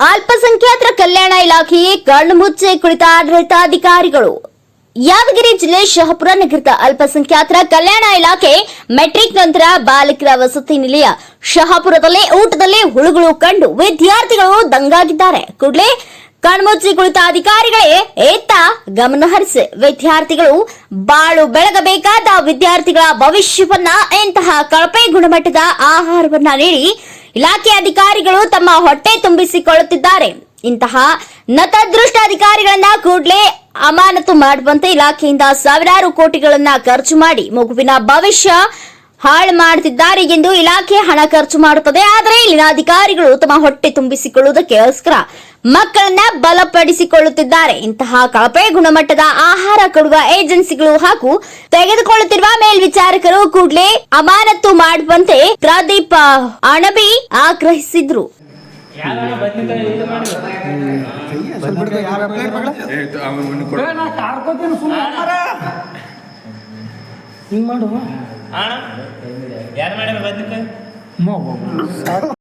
ಅಲ್ಪಸಂಖ್ಯಾತರ ಕಲ್ಯಾಣ ಇಲಾಖೆಯೇ ಕಣ್ಮುಚ್ಚೆ ಮುಚ್ಚಿ ಕುಳಿತ ಆಡಳಿತಾಧಿಕಾರಿಗಳು. ಯಾದಗಿರಿ ಜಿಲ್ಲೆ ಶಹಪುರ ನಗರದ ಅಲ್ಪಸಂಖ್ಯಾತರ ಕಲ್ಯಾಣ ಇಲಾಖೆ ಮೆಟ್ರಿಕ್ ನಂತರ ಬಾಲಕರ ವಸತಿ ನಿಲಯ. ಶಹಾಪುರದಲ್ಲಿ ಊಟದಲ್ಲಿ ಹುಳುಗಳು ಕಂಡು ವಿದ್ಯಾರ್ಥಿಗಳು ದಂಗಾಗಿದ್ದಾರೆ. ಕೂಡಲೇ ಕಣ್ಮುಚ್ಚಿ ಕುಳಿತ ಅಧಿಕಾರಿಗಳೇ, ಏತ ಗಮನಹರಿಸಿ ವಿದ್ಯಾರ್ಥಿಗಳು ಬಾಳು ಬೆಳಗಬೇಕಾದ ವಿದ್ಯಾರ್ಥಿಗಳ ಭವಿಷ್ಯವನ್ನ, ಇಂತಹ ಕಳಪೆ ಗುಣಮಟ್ಟದ ಆಹಾರವನ್ನ ನೀಡಿ ಇಲಾಖೆ ಅಧಿಕಾರಿಗಳು ತಮ್ಮ ಹೊಟ್ಟೆ ತುಂಬಿಸಿಕೊಳ್ಳುತ್ತಿದ್ದಾರೆ. ಇಂತಹ ನತದೃಷ್ಟ ಅಧಿಕಾರಿಗಳನ್ನ ಕೂಡಲೇ ಅಮಾನತು ಮಾಡುವಂತೆ ಇಲಾಖೆಯಿಂದ ಸಾವಿರಾರು ಕೋಟಿಗಳನ್ನ ಖರ್ಚು ಮಾಡಿ ಮಗುವಿನ ಭವಿಷ್ಯ ಹಾಳು ಮಾಡುತ್ತಿದ್ದಾರೆ ಎಂದು ಇಲಾಖೆ ಹಣ ಖರ್ಚು ಮಾಡುತ್ತದೆ. ಆದರೆ ಇಲ್ಲಿನ ಅಧಿಕಾರಿಗಳು ತಮ್ಮ ಹೊಟ್ಟೆ ತುಂಬಿಸಿಕೊಳ್ಳುವುದಕ್ಕೋಸ್ಕರ ಮಕ್ಕಳನ್ನ ಬಲಪಡಿಸಿಕೊಳ್ಳುತ್ತಿದ್ದಾರೆ. ಇಂತಹ ಕಳಪೆ ಗುಣಮಟ್ಟದ ಆಹಾರ ಕೊಡುವ ಏಜೆನ್ಸಿಗಳು ಹಾಗೂ ತೆಗೆದುಕೊಳ್ಳುತ್ತಿರುವ ಮೇಲ್ವಿಚಾರಕರು ಕೂಡಲೇ ಅಮಾನತು ಮಾಡುವಂತೆ ಪ್ರದೀಪ್ ಅಣಬಿ ಆಗ್ರಹಿಸಿದ್ರು. ಹಿಂಗ್ ಮಾಡು ಯಾರು ಮಾಡ್ಯಾರ